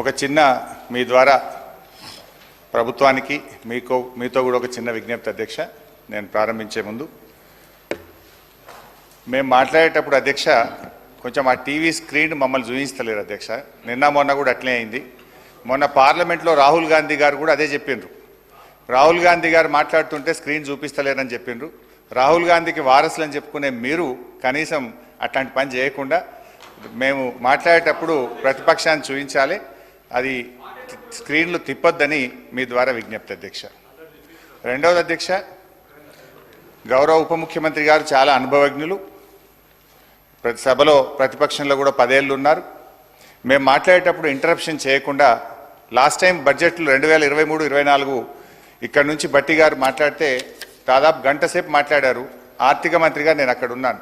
ఒక చిన్న మీ ద్వారా ప్రభుత్వానికి మీకు మీతో కూడా ఒక చిన్న విజ్ఞప్తి అధ్యక్ష నేను ప్రారంభించే ముందు. మేము మాట్లాడేటప్పుడు అధ్యక్ష కొంచెం ఆ టీవీ స్క్రీన్ మమ్మల్ని చూపించలేరు అధ్యక్ష. నిన్న మొన్న కూడా అట్లే అయింది. మొన్న పార్లమెంట్లో రాహుల్ గాంధీ గారు కూడా అదే చెప్పిండ్రు. రాహుల్ గాంధీ గారు మాట్లాడుతుంటే స్క్రీన్ చూపిస్తలేరని చెప్పిండ్రు. రాహుల్ గాంధీకి వారసులని చెప్పుకునే మీరు కనీసం అట్లాంటి పని చేయకుండా మేము మాట్లాడేటప్పుడు ప్రతిపక్షాన్ని చూపించాలి అది స్క్రీన్లు తిప్పొద్దని మీ ద్వారా విజ్ఞప్తి అధ్యక్ష. రెండవది అధ్యక్ష గౌరవ ఉప ముఖ్యమంత్రి గారు చాలా అనుభవజ్ఞులు. ప్రతి సభలో ప్రతిపక్షంలో కూడా పదేళ్ళు ఉన్నారు. మేము మాట్లాడేటప్పుడు ఇంటరప్షన్ చేయకుండా లాస్ట్ టైం బడ్జెట్లు రెండు వేల ఇరవై మూడు ఇరవై నాలుగు ఇక్కడ నుంచి బట్టి గారు మాట్లాడితే దాదాపు గంట సేపు మాట్లాడారు. ఆర్థిక మంత్రిగా నేను అక్కడ ఉన్నాను.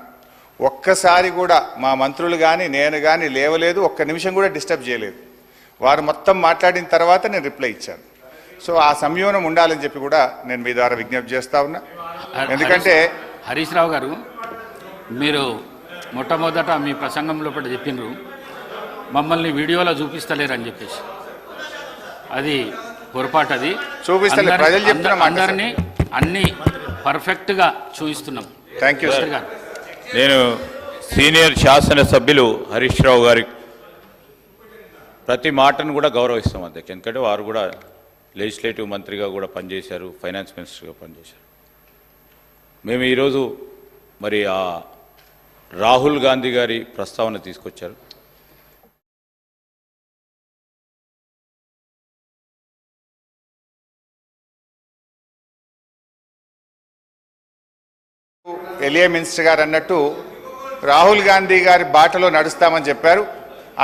ఒక్కసారి కూడా మా మంత్రులు కానీ నేను కానీ లేవలేదు. ఒక్క నిమిషం కూడా డిస్టర్బ్ చేయలేదు. వారు మొత్తం మాట్లాడిన తర్వాత నేను రిప్లై ఇచ్చాను. సో ఆ సంయోనం ఉండాలని చెప్పి కూడా నేను మీ ద్వారా విజ్ఞప్తి చేస్తా ఉన్నా. ఎందుకంటే హరీష్ రావు గారు మీరు మొట్టమొదట మీ ప్రసంగంలో కూడా చెప్పిండ్రు మమ్మల్ని వీడియోలో చూపిస్తలేరని చెప్పేసి. అది పొరపాటు అది. అందరినీ అన్ని పర్ఫెక్ట్గా చూపిస్తున్నాం థ్యాంక్ యూ నేను సీనియర్ శాసనసభ్యులు హరీష్ రావు గారి ప్రతి మాటను కూడా గౌరవిస్తాం అధ్యక్ష. ఎందుకంటే వారు కూడా లెజిస్లేటివ్ మంత్రిగా కూడా పనిచేశారు ఫైనాన్స్ మినిస్టర్గా పనిచేశారు. మేము ఈరోజు మరి ఆ రాహుల్ గాంధీ గారి ప్రస్తావన తీసుకొచ్చారు. ఎలియా మినిస్టర్ గారు అన్నట్టు రాహుల్ గాంధీ గారి బాటలో నడుస్తామని చెప్పారు.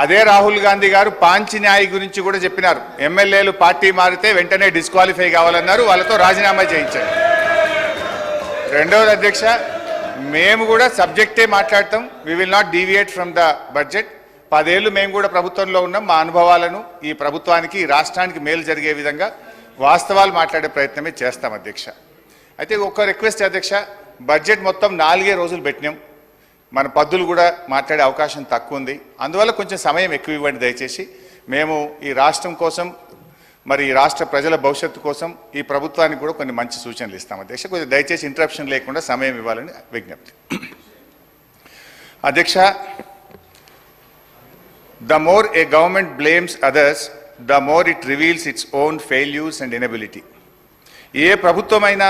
అదే రాహుల్ గాంధీ గారు పాంచిన్యాయ గురించి కూడా చెప్పినారు. ఎమ్మెల్యేలు పార్టీ మారితే వెంటనే డిస్క్వాలిఫై కావాలన్నారు. వాళ్ళతో రాజీనామా చేయించారు. రెండవది అధ్యక్ష మేము కూడా సబ్జెక్టే మాట్లాడతాం. We will not deviate from the budget పదేళ్ళు మేము కూడా ప్రభుత్వంలో ఉన్నాం. మా అనుభవాలను ఈ ప్రభుత్వానికి ఈ రాష్ట్రానికి మేలు జరిగే విధంగా వాస్తవాలు మాట్లాడే ప్రయత్నమే చేస్తాం అధ్యక్ష. అయితే ఒక్క రిక్వెస్ట్ అధ్యక్ష బడ్జెట్ మొత్తం నాలుగే రోజులు పెట్టినాం. మన పద్దులు కూడా మాట్లాడే అవకాశం తక్కువ ఉంది అందువల్ల కొంచెం సమయం ఎక్కువ ఇవ్వండి దయచేసి. మేము ఈ రాష్ట్రం కోసం మరి ఈ రాష్ట్ర ప్రజల భవిష్యత్తు కోసం ఈ ప్రభుత్వానికి కూడా కొన్ని మంచి సూచనలు ఇస్తాం అధ్యక్ష. కొంచెం దయచేసి ఇంటరప్షన్ లేకుండా సమయం ఇవ్వాలని విజ్ఞప్తి. అధ్యక్ష the more a government blames others the more it reveals its own failures and inability ఏ ప్రభుత్వమైనా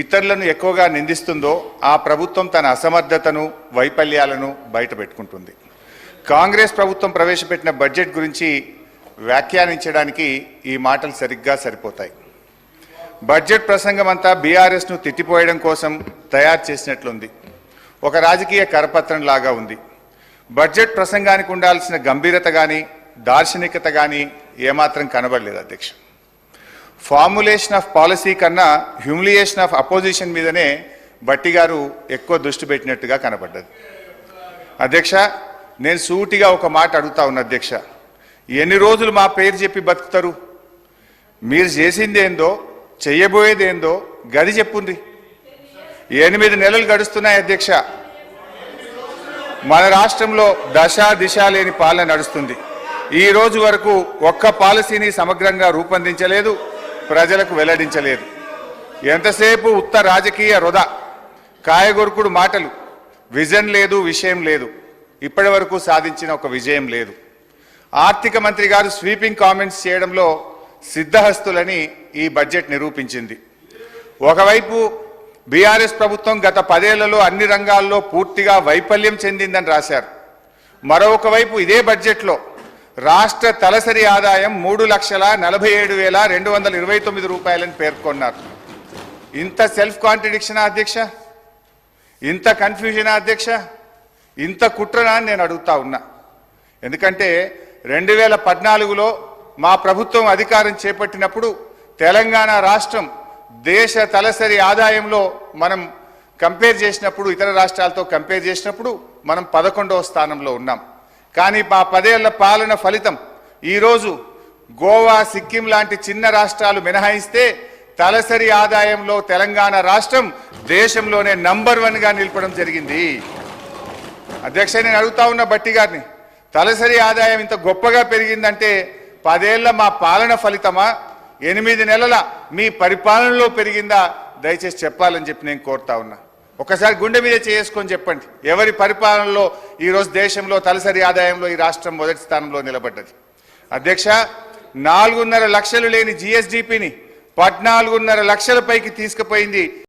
ఇతరులను ఎక్కువగా నిందిస్తుందో ఆ ప్రభుత్వం తన అసమర్థతను వైఫల్యాలను బయటపెట్టుకుంటుంది. కాంగ్రెస్ ప్రభుత్వం ప్రవేశపెట్టిన బడ్జెట్ గురించి వ్యాఖ్యానించడానికి ఈ మాటలు సరిగ్గా సరిపోతాయి. బడ్జెట్ ప్రసంగం అంతా బీఆర్ఎస్ను తిట్టిపోయడం కోసం తయారు చేసినట్లుంది. ఒక రాజకీయ కరపత్రం లాగా ఉంది. బడ్జెట్ ప్రసంగానికి ఉండాల్సిన గంభీరత కానీ దార్శనికత కానీ ఏమాత్రం కనబడలేదు అధ్యక్షుడు ఫార్ములేషన్ ఆఫ్ పాలసీ కన్నా హ్యూమిలియేషన్ ఆఫ్ అపోజిషన్ మీదనే బట్టి గారు ఎక్కువ దృష్టి పెట్టినట్టుగా కనబడ్డది. అధ్యక్ష నేను సూటిగా ఒక మాట అడుగుతా ఉన్నా అధ్యక్ష. ఎన్ని రోజులు మా పేరు చెప్పి బతుకుతారు? మీరు చేసింది ఏందో చెయ్యబోయేది ఏందో గది చెప్పుంది ఎనిమిది నెలలు గడుస్తున్నాయి అధ్యక్ష. మన రాష్ట్రంలో దశ దిశ లేని పాలన నడుస్తుంది. ఈ రోజు వరకు ఒక్క పాలసీని సమగ్రంగా రూపొందించలేదు. ప్రజలకు వెల్లడించలేదు. ఎంతసేపు ఉత్త రాజకీయ వృధా కాయగొరుకుడు మాటలు విజన్ లేదు విషయం లేదు. ఇప్పటి వరకు సాధించిన ఒక విజయం లేదు. ఆర్థిక మంత్రి గారు స్వీపింగ్ కామెంట్స్ చేయడంలో సిద్ధహస్తులని ఈ బడ్జెట్ నిరూపించింది. ఒకవైపు బీఆర్ఎస్ ప్రభుత్వం గత పదేళ్ళలో అన్ని రంగాల్లో పూర్తిగా వైఫల్యం చెందిందని రాశారు. మరొకవైపు ఇదే బడ్జెట్లో రాష్ట్ర తలసరి ఆదాయం మూడు లక్షల నలభై ఏడు వేల రెండు వందల ఇరవై తొమ్మిది రూపాయలని పేర్కొన్నారు. ఇంత సెల్ఫ్ కాంట్రడిక్షన్ అధ్యక్ష? ఇంత కన్ఫ్యూజన్ అధ్యక్ష? ఇంత కుట్రనా అని నేను అడుగుతా ఉన్నా. ఎందుకంటే రెండు వేల పద్నాలుగులో మా ప్రభుత్వం అధికారం చేపట్టినప్పుడు తెలంగాణ రాష్ట్రం దేశ తలసరి ఆదాయంలో మనం కంపేర్ చేసినప్పుడు ఇతర రాష్ట్రాలతో కంపేర్ చేసినప్పుడు మనం పదకొండవ స్థానంలో ఉన్నాం. కానీ మా పదేళ్ళ పాలన ఫలితం. ఈరోజు గోవా సిక్కిం లాంటి చిన్న రాష్ట్రాలు మినహాయిస్తే తలసరి ఆదాయంలో తెలంగాణ రాష్ట్రం దేశంలోనే నంబర్ వన్గా నిలపడం జరిగింది. అధ్యక్ష నేను అడుగుతా ఉన్న బట్టి గారిని తలసరి ఆదాయం ఇంత గొప్పగా పెరిగిందంటే పదేళ్ళ మా పాలన ఫలితమా? ఎనిమిది నెలల మీ పరిపాలనలో పెరిగిందా? దయచేసి చెప్పాలని చెప్పి నేను కోరుతా ఉన్నా. ఒకసారి గుండె మీద చేసుకొని చెప్పండి. ఎవరి పరిపాలనలో ఈరోజు దేశంలో తలసరి ఆదాయంలో ఈ రాష్ట్రం మొదటి స్థానంలో నిలబడ్డది. అధ్యక్ష నాలుగున్నర లక్షలు లేని జిఎస్డిపిని పద్నాలుగున్నర లక్షల పైకి తీసుకుపోయింది